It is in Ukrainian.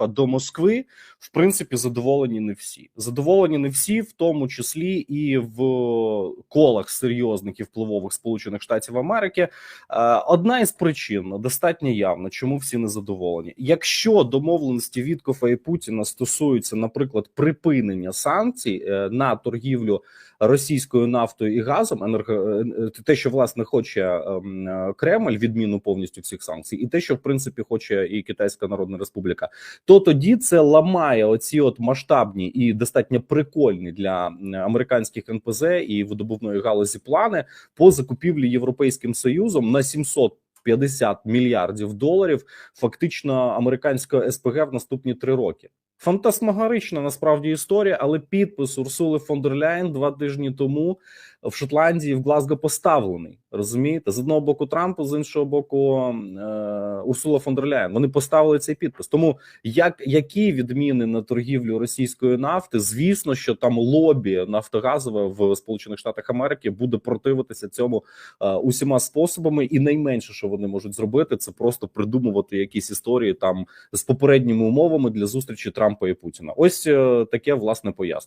до Москви, в принципі, задоволені не всі. Задоволені не всі, в тому числі і в колах серйозних і впливових Сполучених Штатів Америки. Е, Одна із причин достатньо явна, чому всі не задоволені. Якщо домовленості Віткофа і Путіна стосуються, наприклад, припинення санкцій е, на торгівлю російською нафтою і газом, енерго е, те, що власне хоче ем, Кремль, відміну повністю всіх санкцій, і те, що в принципі хоче і Китайська Народна Республіка, то тоді це ламає оці от масштабні і достатньо прикольні для американських НПЗ і видобувної галузі плани по закупівлі Європейським Союзом на 700 50 мільярдів доларів фактично американського СПГ в наступні три роки. Фантасмагорична насправді історія, але підпис Урсули фон дер Ляєн два тижні тому в Шотландії в Глазго поставлений. Розумієте, з одного боку Трампу, з іншого боку е, Урсула фон дер Ляєн. Вони поставили цей підпис. Тому як які відміни на торгівлю російської нафти? Звісно, що там лобі нафтогазове в Сполучених Штатах Америки буде противитися цьому е, усіма способами, і найменше, що вони можуть зробити, це просто придумувати якісь історії там з попередніми умовами для зустрічі Трампа і Путіна. Ось е, таке власне пояснення.